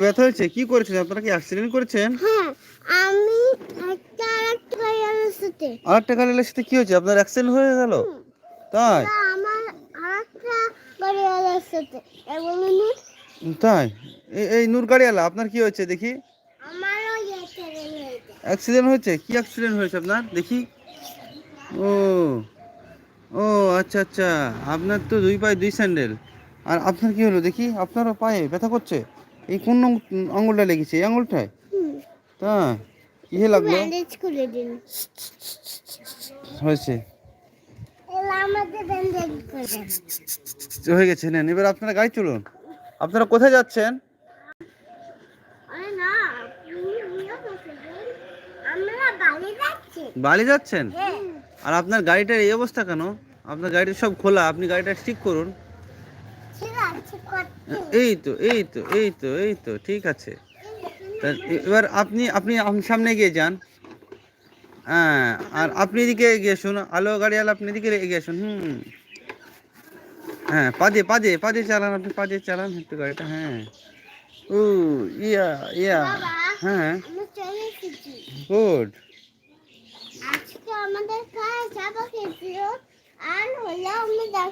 ব্যথা হয়েছে? কি করেছেন? আপনারা কি অ্যাক্সিডেন্ট করেছেন? হ্যাঁ আমি একটা আরেকটা গাড়িওয়ালার সাথে। আর একটা গাড়ির সাথে কি হয়েছে? আপনার অ্যাক্সিডেন্ট হয়ে গেল? তাই? না, আমার আরেকটা গাড়িওয়ালার সাথে। এবং উনি- তাই? এই- এই নূর গাড়িওয়ালা আপনার কি হয়েছে? দেখি। আমারও accident হয়েছে। অ্যাক্সিডেন্ট হয়েছে? কি অ্যাক্সিডেন্ট হয়েছে আপনার? দেখি। ও ও আচ্ছা আচ্ছা। আপনার তো দুই পায়ে দুই স্যান্ডেল। আর আপনার কি হলো? দেখি। আপনারও পায়ে ব্যথা করছে? এই কোন আঙ- আঙুলটা লেগেছে? এই আঙুলটায় তাই কি লাগল? হয়েছে। হয়ে গেছে নেন। এবার আপনারা গাড়ি চলুন আপনারা কোথায় যাচ্ছেন? বালি যাচ্ছেন? হ্যাঁ। আর আপনার গাড়িটার এই অবস্থা কেন? আপনার গাড়িটা সব খোলা আপনি গাড়িটা ঠিক করুন। এই তো এই তো এই তো এই তো ঠিক আছে। এবার আপনি আপনি আম- সামনে গিয়ে যান। হ্যাঁ আর আপনি এদিকে এগিয়ে আসুন আলো গাড়িওয়ালা আপনি এদিকে এগিয়ে আসুন হুম। হ্যাঁ পাদে পাদে পাদে চালান আপনি পাদে চালান একটু গাড়িটা হ্যাঁ। ও ইয়া ইয়া হ্যাঁ। গুড। আজকে আমাদের কাজ যাব আর হলো ডাক্তার